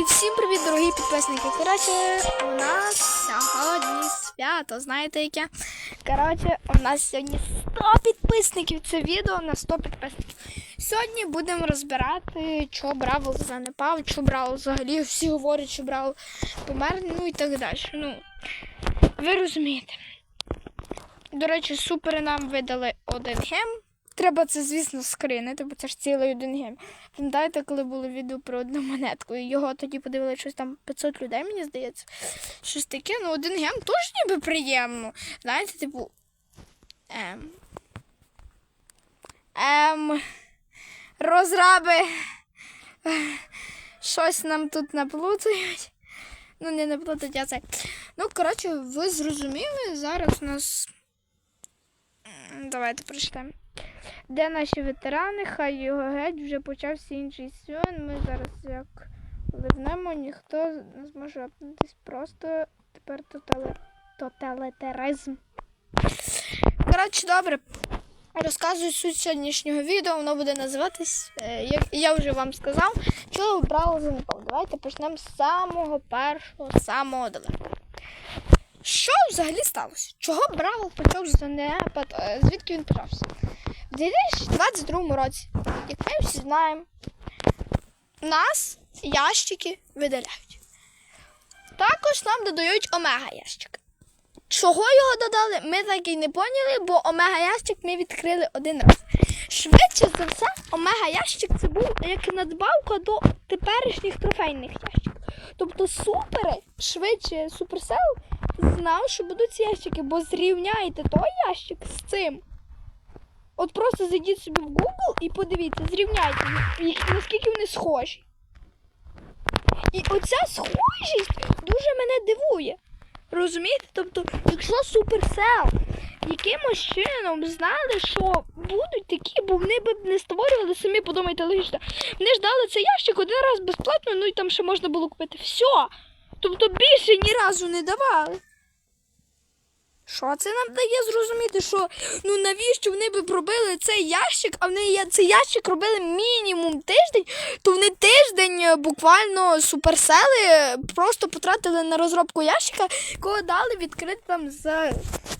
І всім привіт, дорогі підписники. Коротше, у нас сьогодні свято. Знаєте яке? Коротше, у нас сьогодні 100 підписників. Це відео на 100 підписників. Сьогодні будемо розбирати, що Бравл занепав, що Бравл взагалі. Всі говорять, що Бравл помер, ну і так далі. Ну, ви розумієте. До речі, супери нам видали один гем. Треба це, звісно, скринити, бо це ж цілий один гем. Пам'ятаєте, коли було відео про одну монетку, і його тоді подивилися щось там 500 людей, мені здається. Щось таке, ну один гем теж ніби приємно. Знаєте, типу. Ем. Ем. Розраби. Щось нам тут наплутають. Ну, не наплутають, а це. Ну, коротше, ви зрозуміли, зараз у нас. Давайте прочитаємо. Де наші ветерани? Хай його геть вже почався інший сезон. Ми зараз як ливнемо, ніхто не зможе апнутись. Просто тепер тотали... Коротше, добре. Розказую суть сьогоднішнього відео, воно буде називатись, е, як я вже вам сказав, що брало за непал. Давайте почнемо з самого першого, самого далекого. Що взагалі сталося? Чого Бравл почав занепад? Звідки він почався? В 2022 році, як ми всі знаємо, нас ящики видаляють. Також нам додають омега ящик. Чого його додали, ми так і не поняли, бо омега ящик ми відкрили один раз. Швидше за все, омега ящик це був як надбавка до теперішніх трофейних ящиків. Тобто супери, швидше суперсел знав, що будуть ці ящики, бо зрівняйте той ящик з цим. От просто зайдіть собі в Google і подивіться, зрівняйте, наскільки вони схожі. І оця схожість дуже мене дивує. Розумієте? Тобто, якщо Supercell якимось чином знали, що будуть такі, бо вони б не створювали самі, подумайте логічно. Вони ж дали цей ящик один раз безплатно, ну і там ще можна було купити. Все. Тобто більше ні разу не давали. Що це нам дає зрозуміти, що ну навіщо вони би пробили цей ящик, а вони цей ящик робили мінімум тиждень, то вони тиждень е, буквально суперсели е, просто потратили на розробку ящика, якого дали відкрити там за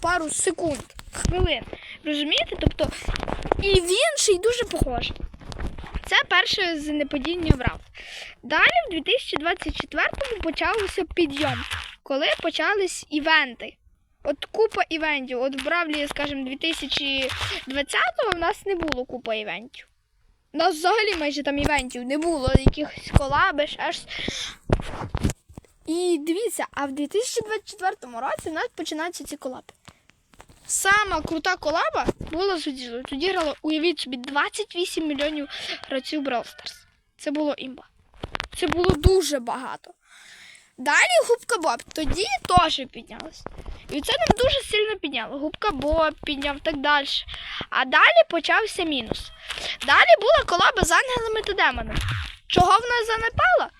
пару секунд, хвилин. Розумієте? Тобто, і він ще й дуже похожий. Це перше занепадіння врав. Далі в 2024-му почався підйом, коли почались івенти. От купа івентів. От в Бравлі, скажімо, 2020-го в нас не було купа івентів. У нас взагалі майже там івентів не було, якихось колаби, щось. І дивіться, а в 2024 році в нас починаються ці колаби. Сама крута колаба була з. Тоді грало, уявіть собі, 28 мільйонів гравців Brawl Stars. Це було імба. Це було дуже багато. Далі губка Боб тоді теж піднялась. І це нам дуже сильно підняло. Губка Боб підняв так далі. А далі почався мінус. Далі була колаба з ангелами та демонами. Чого вона занепала?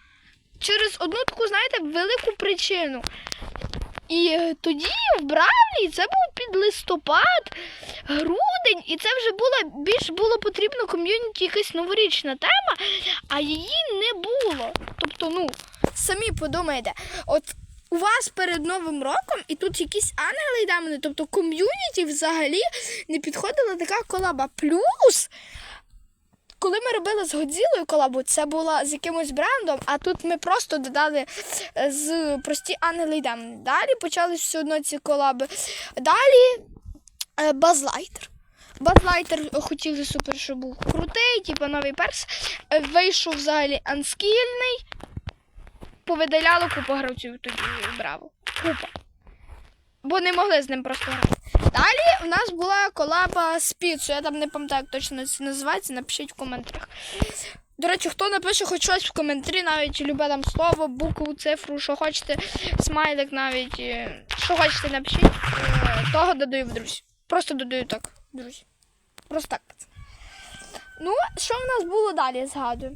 Через одну таку, знаєте, велику причину. І тоді в Бравлі це був під листопад, грудень, і це вже було більш було потрібно ком'юніті якась новорічна тема, а її не було. Тобто, ну, самі подумайте, от у вас перед Новим роком і тут якісь ангели і демони, тобто ком'юніті взагалі не підходила така колаба. Плюс, коли ми робили з Годзілою колабу, це була з якимось брендом, а тут ми просто додали е, з прості ангели і демони. Далі почались все одно ці колаби. Далі е, Базлайтер. Базлайтер хотіли супер, щоб був крутий, типу новий перс. Е, Вийшов взагалі анскільний. Повидаляли купу гравців тоді браво. Купа. Бо не могли з ним просто грати. Далі в нас була колаба з піцею. Я там не пам'ятаю, як точно це називається. Напишіть в коментарях. До речі, хто напише хоч щось в коментарі, навіть любе там слово, букву, цифру, що хочете, смайлик навіть, е, що хочете напишіть, е, того додаю в друзі. Просто додаю так, друзі. Просто так. Ну, що в нас було далі, згадую.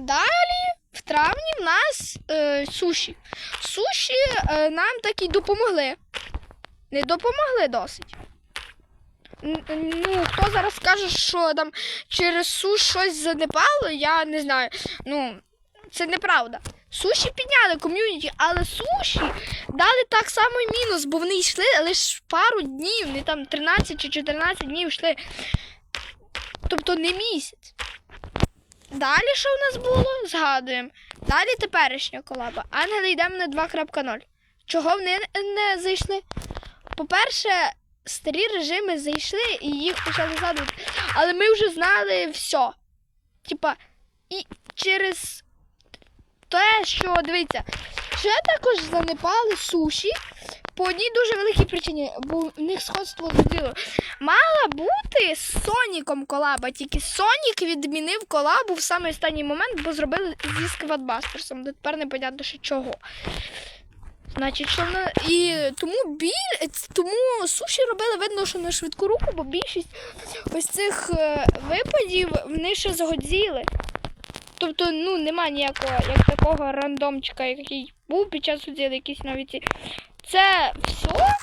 Далі в травні в нас е, суші. Суші е, нам і допомогли. Не допомогли досить. Ну, хто зараз скаже, що там через суш щось занепало, я не знаю. Ну, Це неправда. Суші підняли ком'юніті, але суші дали так само мінус, бо вони йшли лише пару днів, не там 13 чи 14 днів йшли. Тобто не місяць. Далі що в нас було? Згадуємо. Далі теперішня колаба. Ангели йдемо на 2.0. Чого вони не зайшли? По-перше, старі режими зайшли і їх почали згадувати. Але ми вже знали все. Типа, і через те, що дивіться, ще також занепали суші по одній дуже великій причині, бо в них сходство з діло. Мала бути з Соніком колаба, тільки Сонік відмінив колабу в самий останній момент, бо зробили зі Сквадбастерсом. Тепер не понятно, що чого. Значить, що вона. І тому біль, тому суші робили видно, що на швидку руку, бо більшість ось цих е, випадів вони ще згодзіли. Тобто, ну, нема ніякого як такого рандомчика, який був під час уділи якісь нові ці. Це все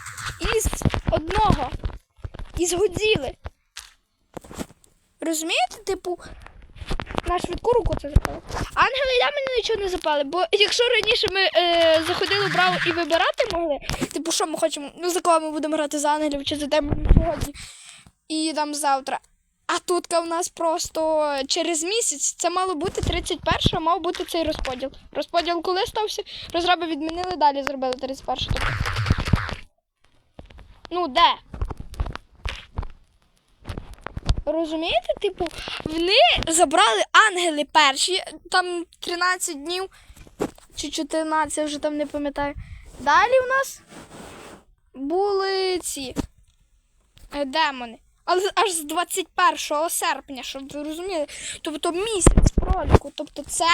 із одного. Із Годзіли. Розумієте, типу, на швидку руку це запали. Ангели і мене нічого не запали, бо якщо раніше ми е, заходили в браво і вибирати могли, типу, що ми хочемо, ну за кого ми будемо грати за ангелів чи за демонів сьогодні і там завтра. А тут в нас просто через місяць це мало бути 31 а мав бути цей розподіл. Розподіл коли стався? Розраби відмінили, далі зробили 31 тобто. Ну, де? Розумієте, типу, вони забрали ангели перші, там 13 днів чи 14, я вже там не пам'ятаю. Далі в нас були ці е, демони. Але аж з 21 серпня, щоб ви розуміли. Тобто місяць проліку. Тобто це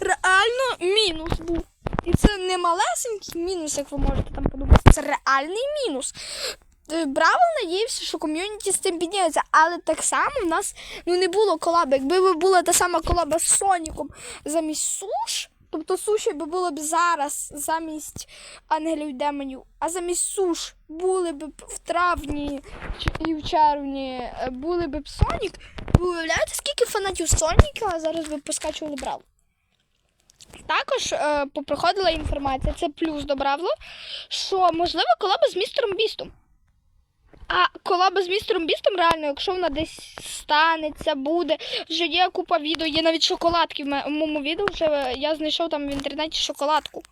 реально мінус був. І це не малесенький мінус, як ви можете там подумати. Це реальний мінус. Е, Бравл надіявся, що ком'юніті з цим підняється, але так само в нас ну, не було колаби. Якби би була та сама колаба з Соніком замість суш, тобто суші би було б зараз замість ангелів демонів, а замість суш були б в травні червні е, були б Сонік. Ви уявляєте, скільки фанатів Соніка зараз би поскачували Бравл? Також е, попроходила інформація, це плюс до Бравлу, що можливо колаба з містером Бістом. А колаба з містером Бістом, реально, якщо вона десь станеться, буде, вже є купа відео, є навіть шоколадки в моєму відео, вже я знайшов там в інтернеті шоколадку.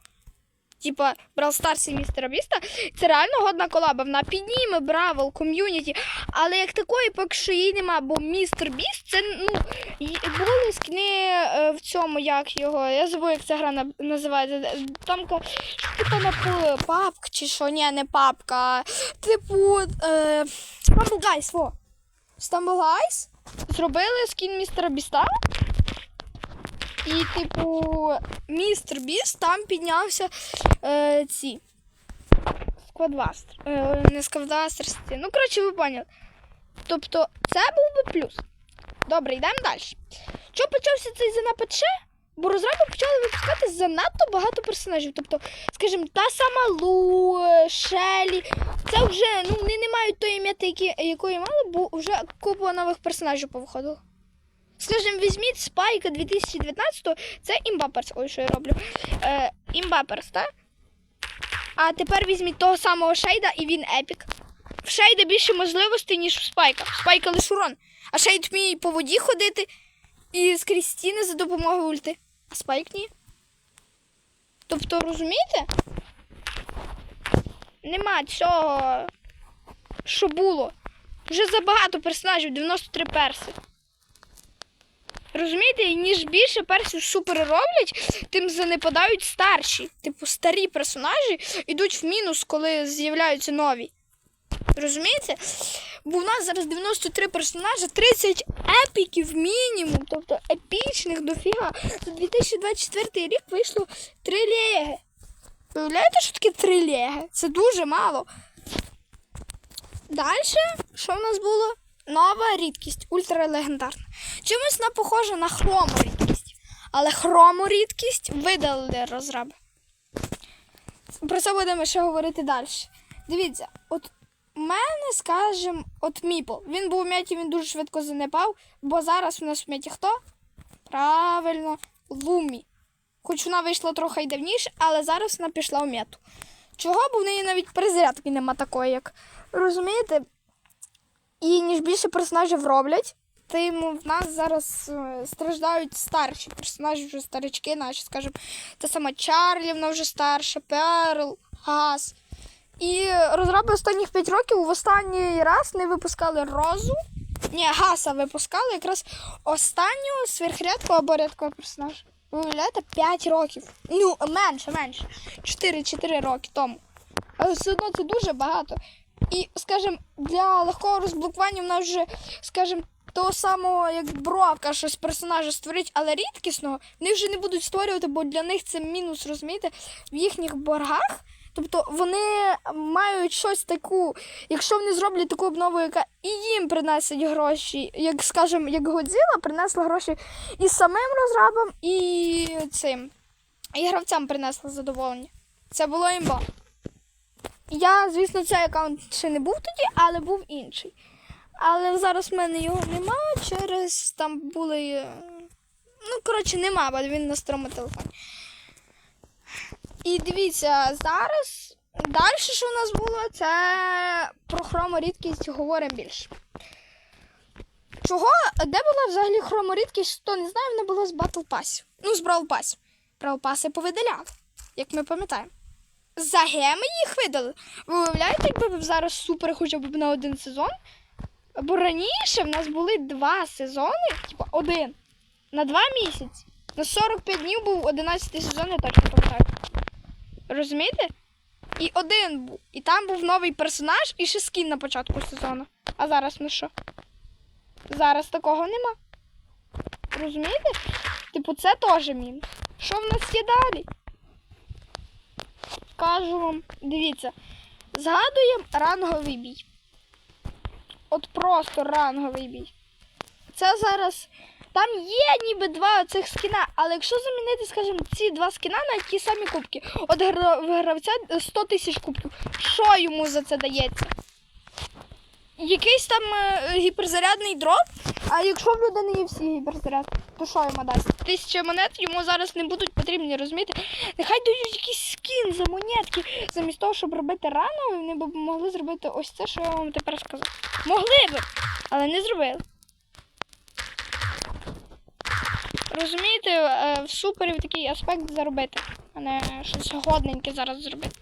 Типа Брал Старс і містера Біста. Це реально годна колаба. Вона підніме Бравл, ком'юніті. Але як такої, поки що її нема, бо містер Біст це ну були скини е, в цьому, як його. Я забув, як ця гра називається. Там типу на папка чи що, ні, не папка. Типу е, Stumble во. Guys зробили скін містера Біста. І, типу, містер Біст там піднявся е, ці. Сквадвастер. Е, не сквадвастер, ці. Ну, коротше, ви поняли. Тобто, це був би плюс. Добре, йдемо далі. Що почався цей занапад ще? Бо розраби почали випускати занадто багато персонажів. Тобто, скажімо, та сама Лу, Шелі. Це вже ну, вони не мають тої м'яти, якої мали, бо вже купа нових персонажів повиходило. Скажімо, візьміть Спайка 2019-го, це імбаперс. Ой, що я роблю. Е, імбаперс, так? А тепер візьміть того самого Шейда і він епік. В Шейда більше можливостей, ніж в Спайка. Спайка лише урон. А Шейд вміє по воді ходити і скрізь стіни за допомогою ульти. А Спайк ні. Тобто, розумієте? Нема цього, що було. Вже забагато персонажів, 93 перси. Розумієте, ніж більше персів супер роблять, тим занепадають старші. Типу, старі персонажі йдуть в мінус, коли з'являються нові. Розумієте? Бо в нас зараз 93 персонажі, 30 епіків мінімум, тобто епічних дофіга. За 2024 рік вийшло 3 леги. Уявляєте, що таке 3 леги? Це дуже мало. Далі, що в нас було? Нова рідкість, ультралегендарна. Чимось вона похожа на хрому рідкість. Але хрому рідкість видалили розраби. Про це будемо ще говорити далі. Дивіться, от у мене, скажімо, от Міпл. Він був у м'яті, він дуже швидко занепав, бо зараз у нас в м'яті хто? Правильно, Лумі. Хоч вона вийшла трохи й давніше, але зараз вона пішла у мету. Чого? Бо в неї навіть перезарядки нема такої, як. Розумієте? І ніж більше персонажів роблять, тим в нас зараз е, страждають старші персонажі, вже старички наші, скажімо. Та сама Чарлі, вона вже старша, Перл, Газ. І розроби останніх 5 років в останній раз не випускали розу. Ні, Гаса випускали якраз останнього сверхрядкого або рядкого персонажа. Ви уявляєте, 5 років. Ну, менше, менше. 4-4 роки тому. Але все одно це дуже багато. І, скажімо, для легкого розблокування в нас вже, скажімо, того самого, як бровка, щось персонажа створить, але рідкісного, вони вже не будуть створювати, бо для них це мінус, розумієте, в їхніх боргах. Тобто вони мають щось таку, якщо вони зроблять таку обнову, яка і їм принесить гроші, як скажімо, як Годзіла принесла гроші і самим розрабам, і цим, і гравцям принесла задоволення. Це було імба. Я, звісно, цей аккаунт ще не був тоді, але був інший. Але зараз в мене його нема через там були. е, Ну, коротше, нема, бо він на старому телефоні. І дивіться, зараз далі, що у нас було, це про хроморідкість говоримо більше. Чого? Де була взагалі хроморідкість, хто не знає, вона була з Battle Pass. Ну, з Brawl Pass. Brawl Pass повидаляли, як ми пам'ятаємо. За геми їх видали. Ви уявляєте, якби зараз супер хоча б на один сезон? Бо раніше в нас були два сезони, типу один, на два місяці. На 45 днів був 11 сезон, я точно пам'ятаю. Розумієте? І один був. І там був новий персонаж і ще скін на початку сезону. А зараз ну що? Зараз такого нема. Розумієте? Типу, це теж мінус. Що в нас є далі? Кажу вам, дивіться, згадуємо ранговий бій. От просто ранговий бій. Це зараз. Там є ніби два цих скіна, але якщо замінити, скажімо, ці два скіна на ті самі кубки, от гравця 100 тисяч кубків, що йому за це дається? Якийсь там е, гіперзарядний дроп, а якщо в людини є всі гіперзаряд, то що йому дасть? Тисяча монет йому зараз не будуть потрібні, розумієте? Нехай дають якийсь скін за монетки. Замість того, щоб робити рано, вони б могли зробити ось це, що я вам тепер сказав. Могли би, але не зробили. Розумієте, е, в суперів такий аспект заробити, а не щось годненьке зараз зробити.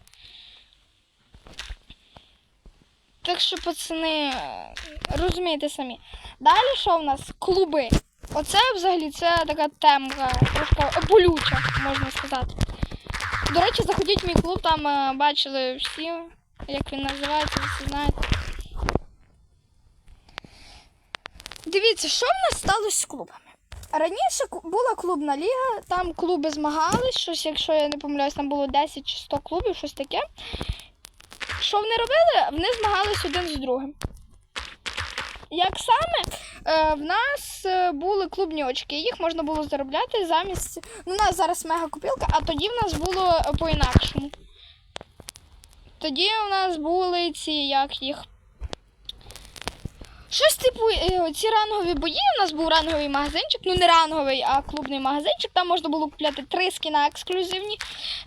Так що, пацани, розумієте самі. Далі що в нас? Клуби. Оце взагалі це така темка, трошки болюча, можна сказати. До речі, заходіть в мій клуб, там е, бачили всі, як він називається, ви всі знаєте. Дивіться, що в нас сталося з клубами? Раніше була клубна ліга, там клуби змагались, щось, якщо я не помиляюсь, там було 10 чи 100 клубів, щось таке. Що вони робили? Вони змагались один з другим. Як саме е, в нас е, були клубні очки, їх можна було заробляти замість. Ну, у нас зараз мега купілка, а тоді в нас було е, по-інакшому. Тоді у нас були ці, як їх. Щось типу, е, ці рангові бої. У нас був ранговий магазинчик, ну не ранговий, а клубний магазинчик. Там можна було купляти три скіна ексклюзивні.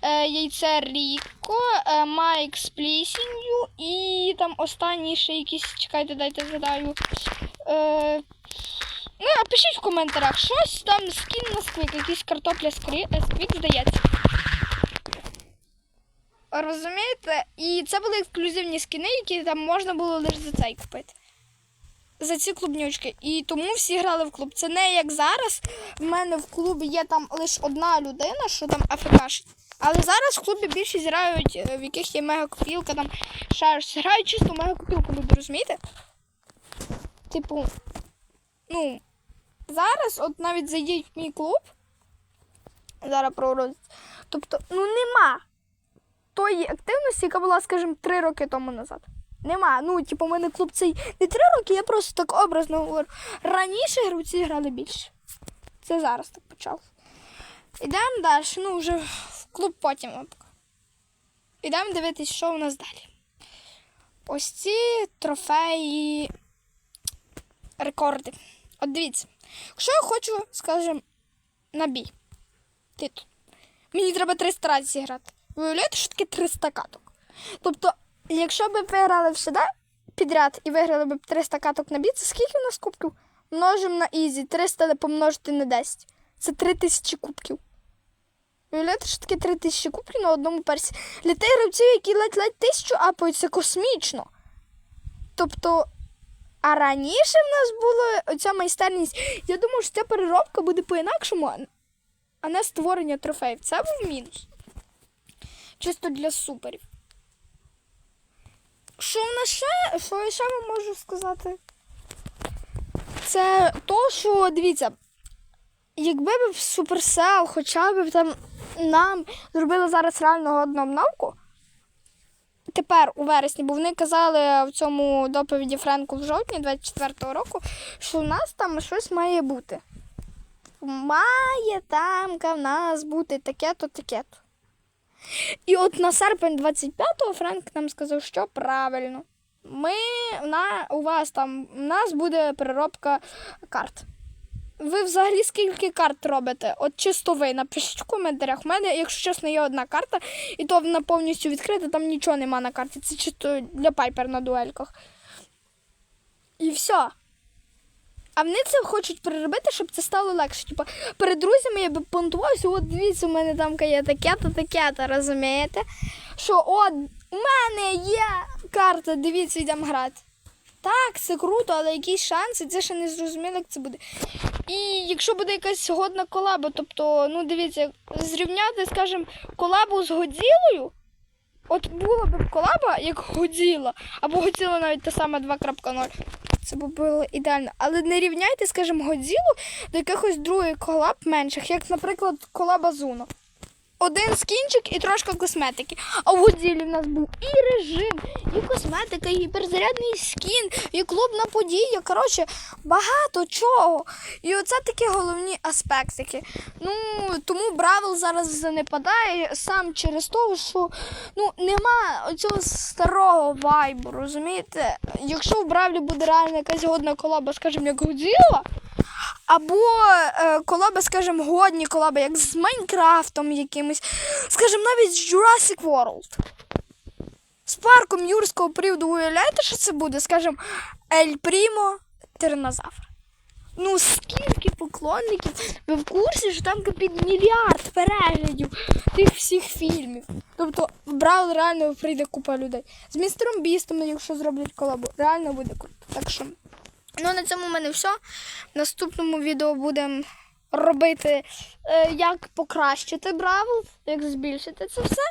Е, яйце Ріко, е, Майк з плісінню і там останній ще якісь, чекайте, дайте згадаю. Ну, а пишіть в коментарях, щось там скін на сквік, якийсь картопля е, сквік, здається. Розумієте? І це були ексклюзивні скіни, які там можна було лише за цей купити. За ці клубнючки. І тому всі грали в клуб. Це не як зараз. В мене в клубі є там лише одна людина, що там АФКшить. Але зараз в клубі більшість грають, е, в яких є мега-копілка, там ще щось. Грають чисто мега-копілку, люди, розумієте? Типу, ну, зараз, от навіть зайдіть в мій клуб. Зараз про Тобто, ну нема тої активності, яка була, скажімо, три роки тому назад. Нема. Ну, типу, у мене клуб цей не три роки, я просто так образно говорю. Раніше гравці грали більше. Це зараз так почав. Ідемо далі. Ну, вже в клуб потім. Ідемо дивитись, що у нас далі. Ось ці трофеї рекорди. От дивіться. Якщо я хочу, скажімо, на бій. Ти. Мені треба 300 разів зіграти. Ви уявляєте, що таке 300 каток? Тобто, якщо б ви виграли все да, підряд і виграли б 300 каток на бій, це скільки у нас кубків? Множимо на ізі. 300 помножити на 10. Це 3000 кубків. Уявляєте, що таке 3000 кубків на одному персі? Для тих гравців, які ледь-ледь тисячу апають, це космічно. Тобто, а раніше в нас була оця майстерність. Я думаю, що ця переробка буде по-інакшому, а не створення трофеїв. Це був мінус. Чисто для суперів. Що в нас ще? Що я ще вам можу сказати? Це то, що дивіться, якби б Supercell хоча б там нам зробили зараз реально одну обновку. Тепер у вересні, бо вони казали в цьому доповіді Френку в жовтні 24-го року, що в нас там щось має бути. Має там в нас бути таке-то, таке-то. І от на серпень 25-го Френк нам сказав, що правильно. Ми на, у вас там у нас буде переробка карт. Ви взагалі скільки карт робите? От чисто ви напишіть в коментарях. У мене, якщо чесно, є одна карта, і то вона повністю відкрита, там нічого нема на карті. Це чисто для пайпер на дуельках. І все. А вони це хочуть переробити, щоб це стало легше. Типа перед друзями я би понтувався, от дивіться, у мене там є таке-то, таке-то, розумієте? Що от у мене є карта, дивіться, йдемо грати. Так, це круто, але якісь шанси, це ще не зрозуміло, як це буде. І якщо буде якась годна колаба, тобто, ну дивіться, зрівняти, скажімо, колабу з Годзілою, от була б колаба, як Годзіла, або Годзіла навіть та сама 2.0. Це було ідеально. Але не рівняйте, скажімо, Годзілу до якихось других колаб менших, як, наприклад, колаба Зуно. Один скінчик і трошки косметики. А в Годзілі в нас був і режим, і косметика, і гіперзарядний скін, і клубна подія. Коротше, багато чого. І оце такі головні аспектики. Ну, тому Бравл зараз занепадає сам через те, що ну, нема оцього старого вайбу, розумієте? Якщо в Бравлі буде реально якась годна колаба, скажімо, як Годзіла, або е, колаби, скажімо, годні колаби, як з Майнкрафтом якимось, скажімо, навіть з Jurassic World. З парком юрського приводу уявляєте, що це буде? Скажімо, Ель Прімо Тиранозавр. Ну, скільки поклонників, ви в курсі, що там під мільярд переглядів тих всіх фільмів. Тобто в Браул реально прийде купа людей. З містером Бістом, якщо зроблять колабу, реально буде круто. Так що. Ну, на цьому в мене все. В наступному відео будемо робити, е, як покращити Бравл, як збільшити це все.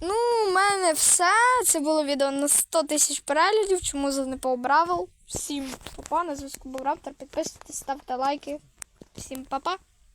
Ну, у мене все. Це було відео на 100 тисяч переглядів. Чому занепав Бравл. Всім папа, на зв'язку був Раптор. Підписуйтесь, ставте лайки. Всім папа.